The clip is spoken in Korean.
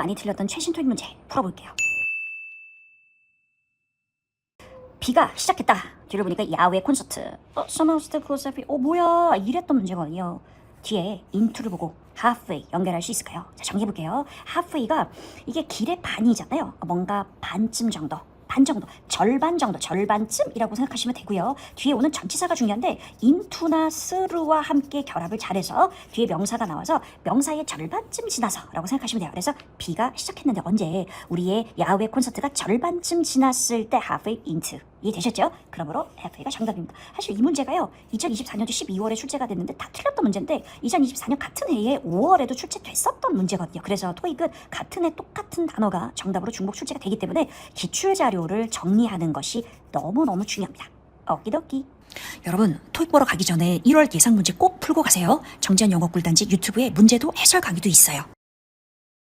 많이 틀렸던 최신 토익 문제 풀어볼게요. 비가 시작했다. 뒤를 보니까 야외 콘서트. 어, step closer. 어, 뭐야. 이랬던 문제거든요. 뒤에 인투를 보고 halfway 연결할 수 있을까요? 자, 정리해볼게요. halfway가 이게 길의 반이잖아요. 뭔가 반쯤 정도. 반 정도, 절반 정도, 절반쯤이라고 생각하시면 되고요. 뒤에 오는 전치사가 중요한데 into나 through와 함께 결합을 잘해서 뒤에 명사가 나와서 명사의 절반쯤 지나서라고 생각하시면 돼요. 그래서 비가 시작했는데 언제 우리의 야외 콘서트가 절반쯤 지났을 때 halfway into 이해되셨죠? 그러므로 FA가 정답입니다. 사실 이 문제가요. 2024년도 12월에 출제가 됐는데 다 틀렸던 문제인데 2024년 같은 해에 5월에도 출제됐었던 문제거든요. 그래서 토익은 같은 해 똑같은 단어가 정답으로 중복 출제가 되기 때문에 기출 자료를 정리하는 것이 너무너무 중요합니다. 어기더기. 여러분, 토익 보러 가기 전에 1월 예상 문제 꼭 풀고 가세요. 정지한 영어 꿀단지 유튜브에 문제도 해설 강의도 있어요.